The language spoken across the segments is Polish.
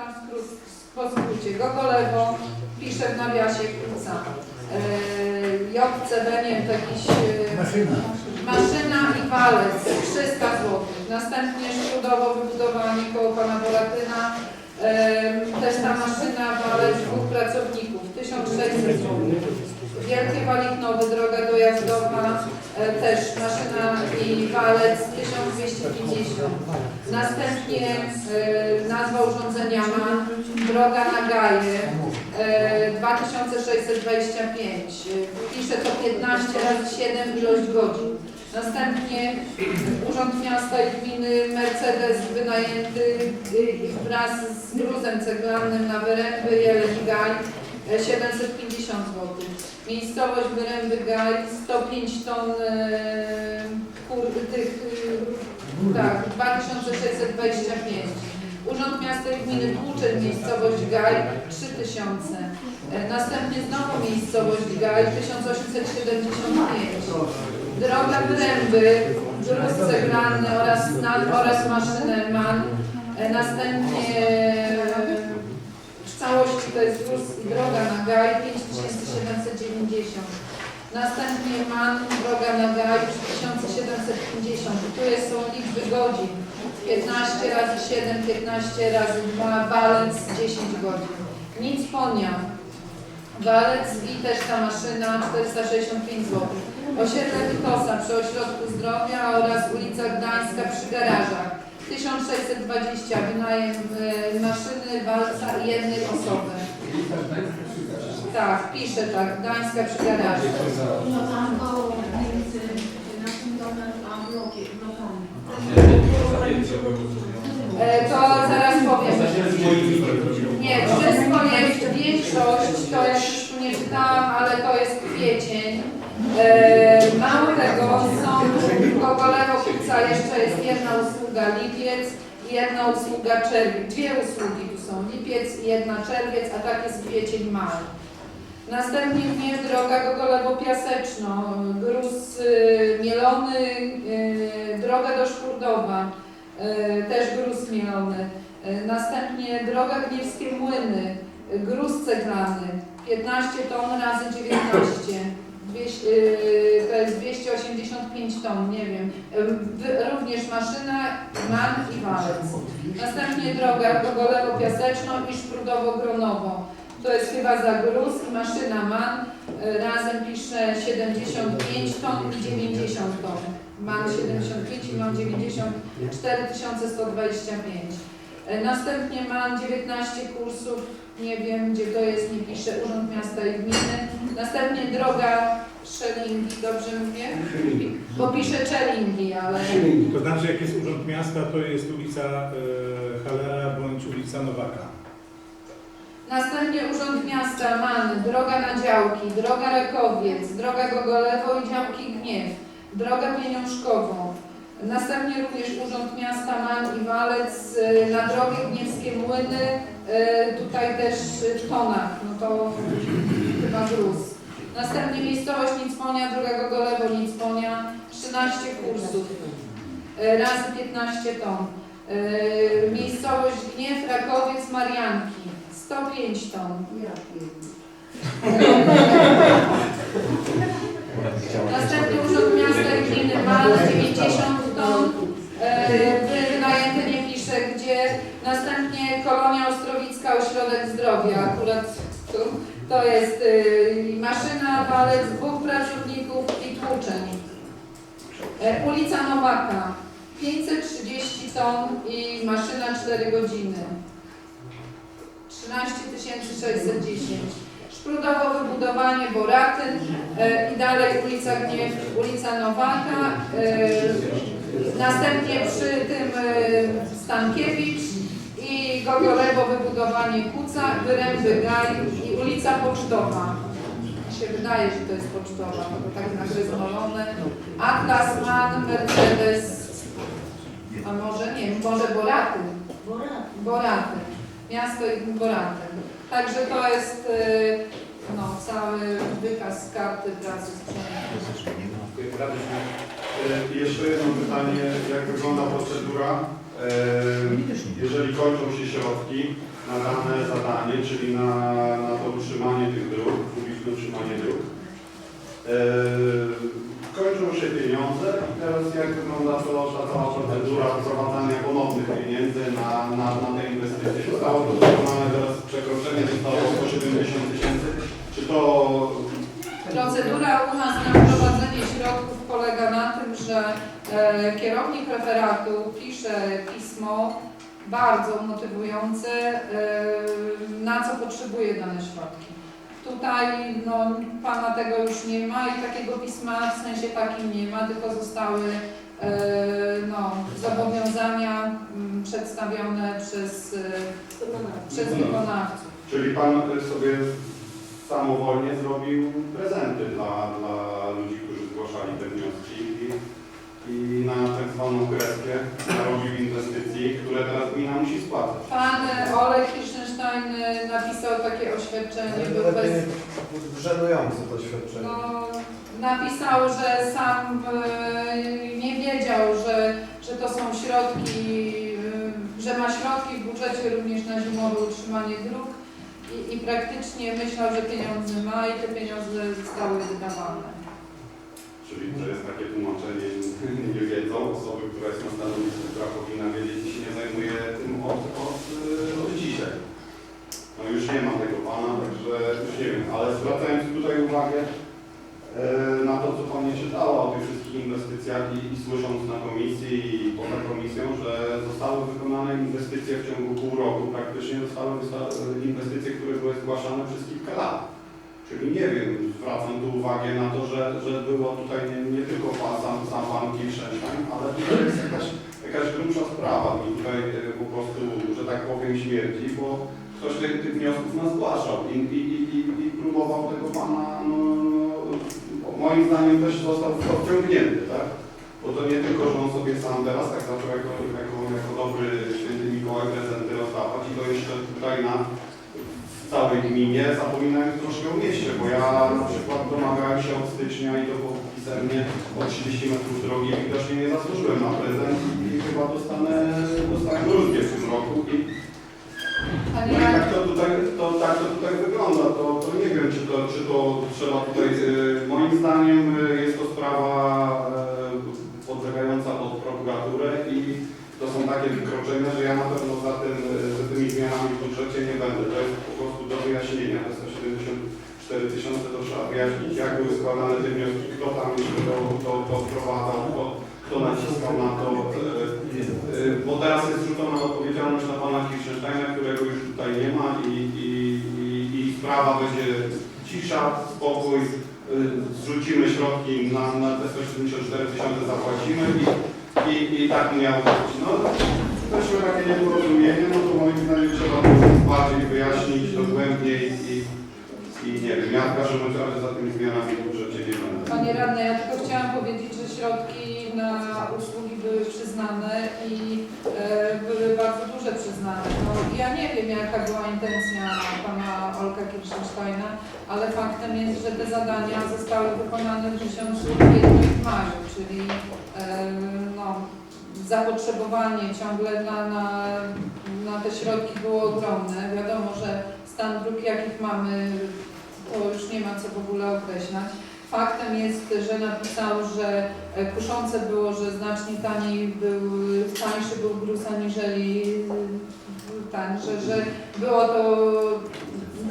przeczytam skrót, po skrócie. Gogolewo pisze w nawiasie Kuca. Yy, JCB, nie wiem, to jakiś... Yy, Maszyna. Maszyna i walec 300 zł. Następnie szkodowo wybudowanie koło pana Boratyna. Em, też ta maszyna, walec dwóch pracowników 1600 zł. Wielkie Waliknowy, droga dojazdowa, e, też maszyna i walec 1250. Następnie e, nazwa urządzenia ma droga na Gaję e, 2625. E, Pisze to 15 razy 7 ilość godzin. Następnie Urząd Miasta i Gminy Mercedes wynajęty y, wraz z gruzem ceglanym na Wyręby Jeleni Gaj e, 750 zł. Miejscowość Wyręby Gaj 105 ton e, kur, tych y, tak, 2625. Urząd Miasta i Gminy Tłuczyn, miejscowość Gaj 3000. E, Następnie znowu miejscowość Gaj 1875. Droga Wyręby, gruz ceglanny oraz, na, oraz maszynę MAN. E, Następnie w całości to jest droga na Gaj 5790. Następnie MAN, droga na Gaj 3750. I tu jest, są liczby godzin. 15 razy 7, 15 razy 2, walec 10 godzin. Nic ponia. Walec i też ta maszyna 465 zł. Osiedle Wykosa przy Ośrodku Zdrowia oraz ulica Gdańska przy garażach 1620 wynajem e, maszyny, walca i jednej osoby. Tak, pisze tak, Gdańska przy garażach. No tam koło między naszym domem a blokiem, blokami. E, to zaraz powiem. Nie, wszystko jest, większość, to jak już tu nie czytałam, ale to jest kwiecień. E, mało tego, są Gogolewo Pizza, jeszcze jest jedna usługa lipiec i jedna usługa czerwiec. Dwie usługi tu są, lipiec i jedna czerwiec, a tak jest kwiecień, maj. Następnie Gniew, droga Gogolewo Piaseczno, gruz y, mielony, y, droga do Szkurdowa, y, też gruz mielony. Następnie droga Gniewskie Młyny, gruz ceglany, 15 ton razy 19. Dwieś- y, to jest 285 ton, nie wiem. Również maszyna, man i walec. Następnie droga Gogolewo Piaseczno i Szprudowo Gronowo. To jest chyba za gruz i maszyna MAN. Y, Razem pisze 75 ton i 90 ton. MAN 75 i MAN 90, 4125. Y, Następnie MAN 19 kursów, nie wiem gdzie to jest, nie pisze Urząd Miasta i Gminy. Następnie droga Szelingi, dobrze mówię? Bo pisze Czelingi, ale... To znaczy, jak jest Urząd Miasta, to jest ulica e, Halera bądź ulica Nowaka. Następnie Urząd Miasta, MAN, droga na działki, droga Rekowiec, droga Gogolewo i działki Gniew, droga Pieniążkową. Następnie również Urząd Miasta, MAN i Walec, y, na drogę Gniewskie Młyny, y, tutaj też y, w tonach, no to chyba gruz. Następnie miejscowość Nicponia, droga Gogolewo, Nicponia, 13 kursów, y, razy 15 ton. Y, Miejscowość Gniew, Rakowiec, Marianki, 105 ton. Następnie Urząd Miasta i Gminy Wal 90 ton. E, Wynajęty nie pisze gdzie. Następnie Kolonia Ostrowicka, Ośrodek Zdrowia. Akurat tu, to jest y, maszyna, walec, dwóch pracowników i tłuczeń. E, ulica Nowaka 530 ton i maszyna 4 godziny. 13 610. Szprudowo wybudowanie Boratyn e, i dalej ulica Gniew, ulica Nowaka. E, następnie przy tym e, Stankiewicz i Gogolewo wybudowanie Kuca, Wyręby Gaj i ulica Pocztowa. Mi się wydaje, że to jest Pocztowa, bo tak nagryzmolone. Atlas Man, Mercedes, a może nie, może Boratyn. Boratyn. Miasto i Boratyn. Także to jest y, no, cały wykaz karty pracy. Radośnie. E, Jeszcze jedno pytanie, jak wygląda procedura? Jeżeli kończą się środki na dane zadanie, czyli na, na to utrzymanie tych dróg, publiczne utrzymanie dróg, kończą się pieniądze i teraz jak wygląda to, ta cała procedura wprowadzania ponownych pieniędzy na, na, na te inwestycje? Zostało to wykonane teraz przekroczenie zostało 170 tysięcy. Czy to Procedura u nas na wprowadzenie środków polega na tym, że kierownik referatu pisze pismo bardzo motywujące, e, na co potrzebuje dane środki. Tutaj no, Pana tego już nie ma i takiego pisma w sensie takim nie ma, tylko zostały e, no, zobowiązania mm, przedstawione przez, e, przez wykonawców. Czyli Pan sobie samowolnie zrobił prezenty dla, dla ludzi, którzy zgłaszali te wnioski i, na tak zwaną kreskę narobił inwestycji, które teraz gmina musi spłacać. Pan Olek Kirchenstein e, napisał takie oświadczenie, był bez, Żenujące to świadczenie. no, napisał, że sam e, nie wiedział, że, że to są środki, e, że ma środki w budżecie również na zimowe utrzymanie dróg i, i praktycznie myślał, że pieniądze ma i te pieniądze zostały wydawane. Czyli to jest takie tłumaczenie, nie wiedzą, osoby, która jest na stanowisku, która powinna wiedzieć i się nie zajmuje tym od, od, y, od dzisiaj. No już nie ma tego pana, także już nie wiem, ale zwracając tutaj uwagę e, na to, co Pani czytała o tych wszystkich inwestycjach i, i słysząc na komisji i poza komisją, że zostały wykonane inwestycje w ciągu pół roku, praktycznie zostały wysta- inwestycje, które były zgłaszane przez kilka lat. Czyli nie wiem, zwracam tu uwagę na to, że, że było tutaj nie, nie tylko pan, sam, pan ale tutaj jest jakaś, jakaś grubsza sprawa i tutaj e, po prostu, że tak powiem, śmierdzi, bo ktoś tych, tych wniosków nas zgłaszał i, i, i, i, próbował tego pana, no, no, moim zdaniem też został wciągnięty, tak? Bo to nie tylko, że on sobie sam teraz tak zaczął jako, jako, jako dobry święty Mikołaj prezenty rozdawać i to jeszcze tutaj na w całej gminie zapominałem troszkę o mieście, bo ja na przykład domagałem się od stycznia i to było pisemnie o 30 metrów drogi widocznie nie zasłużyłem na prezent i, i chyba dostanę, dostanę w tym roku. I no i tak to tutaj, to, tak to tutaj wygląda, to, to nie wiem, czy to, czy to trzeba tutaj, y, moim zdaniem y, jest to sprawa to są takie wykroczenia, że ja na pewno za, tym, za tymi zmianami w budżecie nie będę. To jest po prostu do wyjaśnienia. Te 174 tysiące to trzeba wyjaśnić, jak były składane te wnioski, kto tam to, to, to wprowadzał, kto, kto naciskał na to. y, Bo teraz jest zrzucona odpowiedzialność na pana Kirchensteina, którego już tutaj nie ma i, i, i, i sprawa będzie cisza, spokój, y, zrzucimy środki na, na te 174 tysiące, zapłacimy i, i, i tak miało być. No, weszło takie nieporozumienie, no to moim zdaniem trzeba bardziej wyjaśnić dogłębniej i, i nie wiem, ja w każdym razie za tymi zmianami w budżecie nie będę. Panie Radny, ja tylko chciałam powiedzieć, że środki na usługi były przyznane i e, były bardzo duże przyznane. No, ja nie wiem, jaka była intencja pana Olka Kirchensteina, ale faktem jest, że te zadania zostały wykonane w miesiącu kwietniu i w maju, czyli no, zapotrzebowanie ciągle na, na, na te środki było ogromne. Wiadomo, że stan dróg, jakich mamy, to już nie ma co w ogóle określać. Faktem jest, że napisał, że e, kuszące było, że znacznie taniej był, tańszy był gruz aniżeli e, tań, że, że było to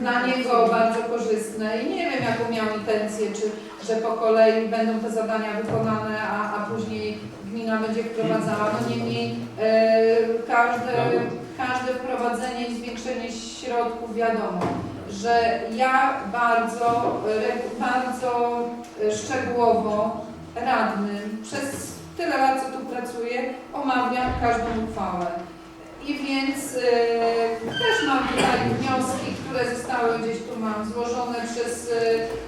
dla niego bardzo korzystne i nie wiem jaką miał intencję, czy że po kolei będą te zadania wykonane, a, a później gmina będzie wprowadzała. No niemniej e, każde, każde wprowadzenie i zwiększenie środków wiadomo że ja bardzo, bardzo e, szczegółowo radnym przez tyle lat, co tu pracuję, omawiam każdą uchwałę. I więc e, też mam tutaj wnioski, które zostały gdzieś tu mam złożone przez e,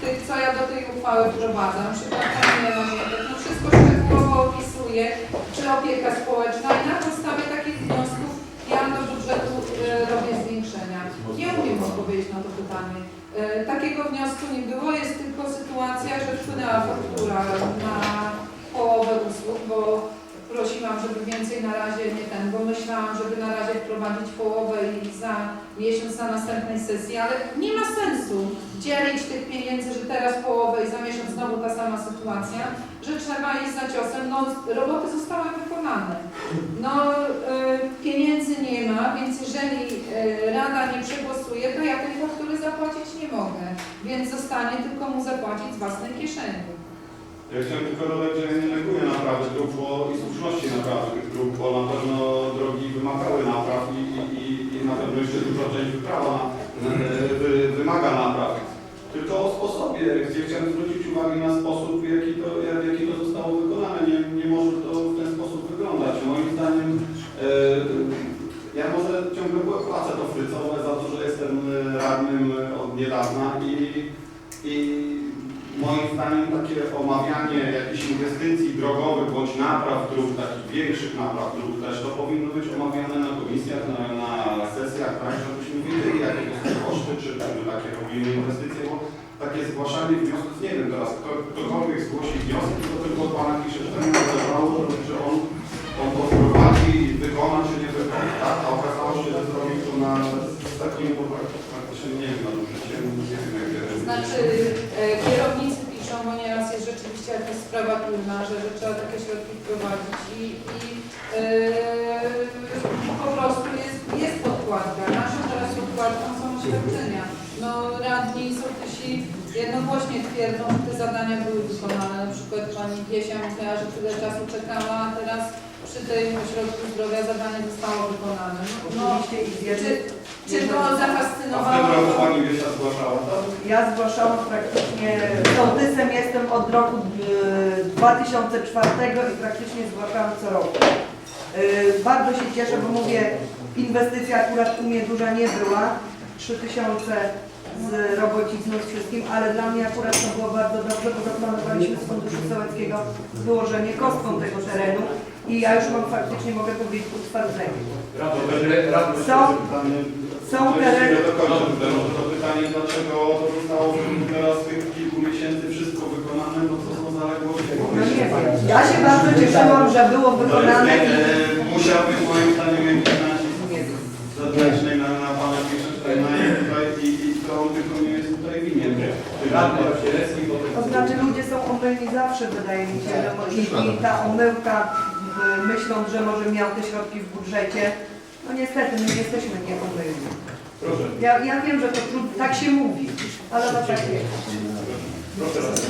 tych, co ja do tej uchwały wprowadzam. Przypadkami majątek, no wszystko szczegółowo opisuję, czy opieka społeczna i na podstawie takich wniosków ja do budżetu e, robię zwiększenia. Nie umiem odpowiedzieć na to pytanie. E, Takiego wniosku nie było, jest tylko sytuacja, że wpłynęła faktura na połowę usług, bo prosiłam, żeby więcej na razie nie ten, bo myślałam, żeby na razie wprowadzić połowę i za miesiąc na następnej sesji, ale nie ma sensu dzielić tych pieniędzy, że teraz połowę i za miesiąc znowu ta sama sytuacja, że trzeba iść za ciosem. No, roboty zostały wykonane. No, y, pieniędzy nie ma, więc jeżeli y, Rada nie przegłosuje, to ja tej faktury zapłacić nie mogę, więc zostanie tylko mu zapłacić z własnej kieszeni. Ja chciałem tylko dodać, że nie neguję naprawy dróg bo, i słuszności naprawy tych dróg, bo na pewno drogi wymagały napraw i, i, i, na pewno jeszcze duża część wyprawa e, wy, wymaga naprawy. Tylko o sposobie, gdzie chciałem zwrócić uwagę na sposób, w jaki to, jak, jaki to zostało wykonane. Nie, nie może to w ten sposób wyglądać. Moim zdaniem e, ja może ciągle płacę to frycowe za to, że jestem e, radnym od niedawna i, i Moim zdaniem takie omawianie jakichś inwestycji drogowych bądź napraw dróg, takich większych napraw dróg też, to powinno być omawiane na komisjach, na, na sesjach, tak, żebyśmy wiedzieli jakie to są koszty, czy takie robimy inwestycje, bo takie zgłaszanie wniosków, nie wiem teraz, kto, ktokolwiek zgłosi wniosek, to tylko od Pana Kiszewczenia zależało, czy on, on to wprowadzi, wykona, czy nie wykona, tak? A okazało się, że zrobił to na takim, bo praktycznie nie wiem, nadużyciem, nie wiem jak Znaczy e, kierownicy piszą, bo nieraz jest rzeczywiście jakaś sprawa trudna, że, że trzeba takie środki wprowadzić i, i e, po prostu jest, jest podkładka. Naszą teraz podkładką są oświadczenia. No radni i sołtysi jednogłośnie twierdzą, że te zadania były wykonane. Na przykład pani Piesia mówiła, że tyle czasu czekała, a teraz przy tym ośrodku zdrowia zadanie zostało wykonane. No, czy, czy to A w tym zafascynowało? roku Pani Wiesia zgłaszała to? ja zgłaszałam praktycznie, sołtysem jestem od roku y, 2004 i praktycznie zgłaszałam co roku. Y, Bardzo się cieszę, bo mówię, inwestycja akurat u mnie duża nie była, 3000 z robocizną z wszystkim, ale dla mnie akurat to było bardzo dobrze, bo zaplanowaliśmy z Funduszu Sołeckiego wyłożenie kostką tego terenu i ja już mam faktycznie, mogę powiedzieć, utwardzenie. Są, są tereny, Ja dokończę to pytanie, dlaczego to zostało teraz w tych kilku miesięcy wszystko wykonane, no co są zaległości? no nie wiem, ja się bardzo cieszyłam, że było wykonane i E, Musiał być moim zdaniem jakiś nacisk zewnętrzny na, na Pana Kiszewczena i tutaj i, i to on tylko nie jest tutaj winien. Radny Osielski, bo to znaczy ludzie są omylni zawsze, wydaje mi się, no i, i ta omyłka, myśląc, że może miał te środki w budżecie, no niestety my nie jesteśmy nieomylni. Proszę. Ja, ja wiem, że to trud, tak się mówi, ale no tak jest. Proszę bardzo.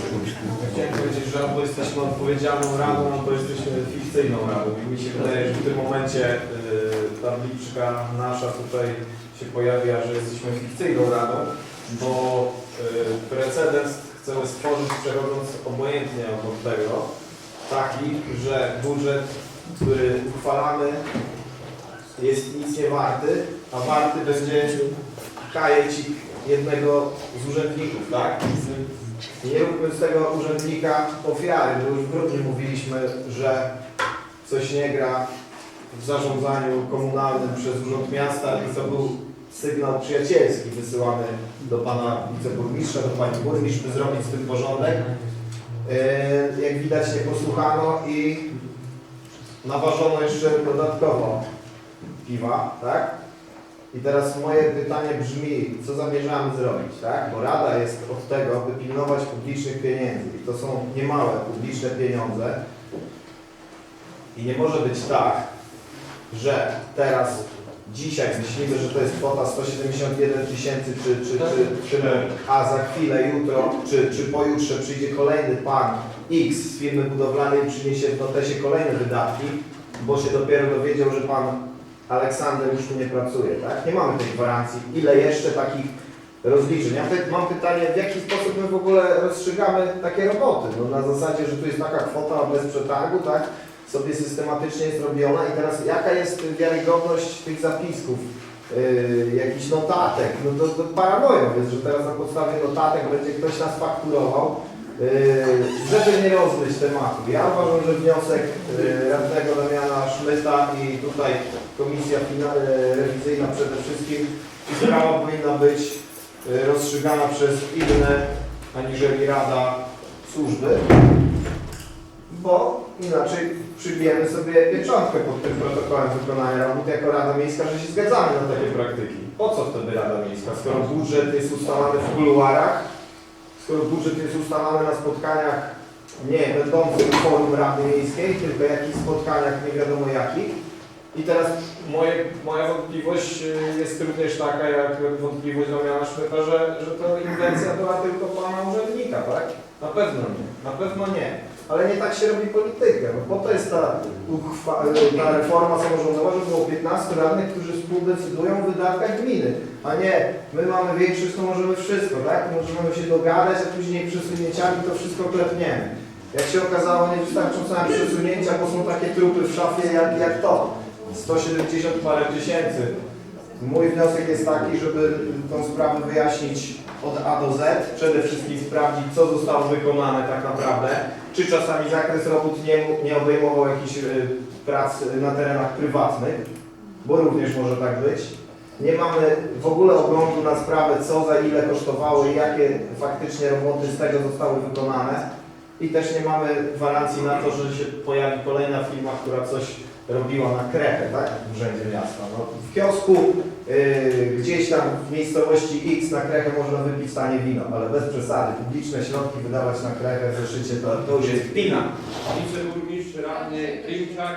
Chciałem powiedzieć, że albo jesteśmy odpowiedzialną radą, albo jesteśmy fikcyjną radą. I mi się wydaje, że w tym momencie y, tabliczka nasza tutaj się pojawia, że jesteśmy fikcyjną radą, bo y, precedens chcemy stworzyć przechodząc obojętnie obok tego, taki, że budżet, który uchwalamy jest nic nie warty, a warty będzie kajecik jednego z urzędników, tak? Nie róbmy z tego urzędnika ofiary, bo już w grudniu mówiliśmy, że coś nie gra w zarządzaniu komunalnym przez Urząd Miasta i to był sygnał przyjacielski wysyłany do pana wiceburmistrza, do pani burmistrz, by zrobić z tym porządek. E, Jak widać nie posłuchano i naważono jeszcze dodatkowo piwa, tak? I teraz moje pytanie brzmi, co zamierzamy zrobić, tak? Bo Rada jest od tego, by pilnować publicznych pieniędzy. I to są niemałe publiczne pieniądze. I nie może być tak, że teraz, dzisiaj myślimy, że to jest kwota 171 tysięcy, czy, czy, czy, czy, a za chwilę, jutro, czy, czy pojutrze przyjdzie kolejny pan X z firmy budowlanej i przyniesie w notesie kolejne wydatki, bo się dopiero dowiedział, że pan Aleksander już tu nie pracuje, tak? Nie mamy tej gwarancji. Ile jeszcze takich rozliczeń? Ja mam pytanie, w jaki sposób my w ogóle rozstrzygamy takie roboty? No na zasadzie, że tu jest taka kwota bez przetargu, tak? Sobie systematycznie jest robiona i teraz jaka jest wiarygodność tych zapisków? Yy, notatek, no to, to paranoją jest, że teraz na podstawie notatek będzie ktoś nas fakturował, Yy, żeby nie rozmyć tematu. Ja uważam, że wniosek yy, radnego Damiana Szmyta i tutaj komisja rewizyjna przede wszystkim i sprawa powinna być yy, rozstrzygana przez inne aniżeli Rada służby, bo inaczej przybijemy sobie pieczątkę pod tym protokołem wykonania robót jako Rada Miejska, że się zgadzamy na takie praktyki. Po co wtedy Rada Miejska, skoro budżet jest ustalany w kuluarach, skoro budżet jest ustalany na spotkaniach nie będących forum Rady Miejskiej, tylko jakichś spotkaniach nie wiadomo jakich. I teraz Moje, moja wątpliwość y, jest również taka, jak wątpliwość Damiana Szmyta, że, że to inwencja była tylko pana urzędnika, tak? Na pewno nie, na pewno nie. Ale nie tak się robi politykę. No po to jest ta, uchwa- ta reforma samorządowa, żeby było 15 radnych, którzy współdecydują o wydatkach gminy. A nie, my mamy większość, to możemy wszystko, tak? Możemy się dogadać, a później przesunięciami to wszystko klepniemy. Jak się okazało, nie wystarczą same przesunięcia, bo są takie trupy w szafie jak, jak to. 170 parę tysięcy. Mój wniosek jest taki, żeby tą sprawę wyjaśnić od A do Z. Przede wszystkim sprawdzić, co zostało wykonane tak naprawdę. Czy czasami zakres robót nie, nie obejmował jakichś y, prac na terenach prywatnych, bo również może tak być. Nie mamy w ogóle oglądu na sprawę, co za ile kosztowało i jakie faktycznie roboty z tego zostały wykonane. I też nie mamy gwarancji na to, że się pojawi kolejna firma, która coś robiła na krechę, tak? W urzędzie miasta. No, w kiosku yy, gdzieś tam w miejscowości X na krechę można wypić tanie wino, ale bez przesady. Publiczne środki wydawać na krechę w zeszycie to, to już jest kpina. Wiceburmistrz radny Klimczak